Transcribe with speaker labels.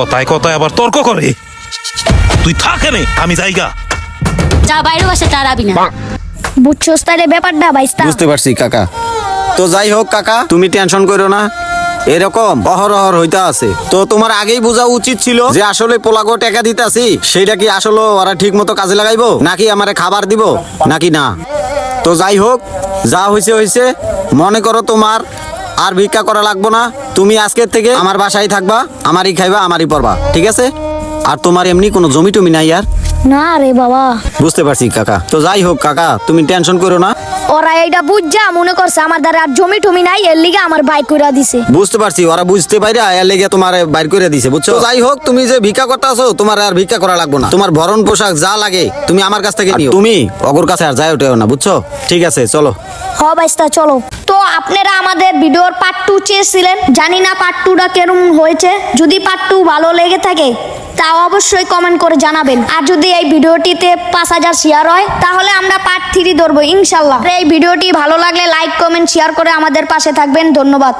Speaker 1: কথায় কথায় আবার তর্ক করে। তুই থাকে নে আমি জায়গা
Speaker 2: যা বাইরে বসে তার আবি না।
Speaker 3: বুঝছোস তাহলে ব্যাপারটা বাইস্তা?
Speaker 4: বুঝতে পারছি কাকা। তো যাই হোক কাকা তুমি টেনশন করো না। এরকম অহরহর হইতে আছে। তো তোমার আগেই বোঝা উচিত ছিল যে আসলে পোলাগো টাকা দিতাছি। সেইটা কি আসলে ওরা ঠিক মতো কাজে লাগাইবো? নাকি আমারে খাবার দিব? নাকি না? তো যাই হোক যা হয়েছে হয়েছে মনে করো তোমার আর ভিক্ষা করা লাগবো না। তুমি আজকের থেকে আমার বাসায় থাকবা, আমারই খাইবা, আমারই পড়বা ঠিক আছে? আর তোমার এমনি কোনো জমি টমি নাই আর?
Speaker 3: না রে বাবা।
Speaker 4: বুঝতে পারছি কাকা। তো যাই হোক কাকা তুমি টেনশন করো না।
Speaker 3: ওরা বুঝছা মনে করছে আমার দ্বারা আর জমি টমি নাই এর লিগে আমার বাইক কইরা দিছে।
Speaker 4: বুঝতে পারছি ওরা বুঝতে পাইরা এর লেগে তোমার বাইর করে দিছে বুঝছ? যাই হোক তুমি যে ভিক্ষা করতে আসো তোমার আর ভিক্ষা করা লাগবে না। তোমার ভরণ পোশাক যা লাগে তুমি আমার কাছ থেকে নিও। তুমি অগর কাছে আর যাই ওঠেও না বুঝছ? ঠিক আছে চলো।
Speaker 3: হ বাইস্তা চলো। তো আপনারা আমাদের ভিডিওর পার্ট টু চেয়েছিলেন। জানি না পার্ট টুটা কেরম হয়েছে। যদি পার্ট টু ভালো লেগে থাকে তা অবশ্যই কমেন্ট করে জানাবেন। আর যদি এই ভিডিওটিতে পাঁচ হাজার শেয়ার হয়, তাহলে আমরা পার্ট থ্রি ধরবো, ইনশাল্লাহ। এই ভিডিওটি ভালো লাগলে লাইক কমেন্ট শেয়ার করে আমাদের পাশে থাকবেন। ধন্যবাদ।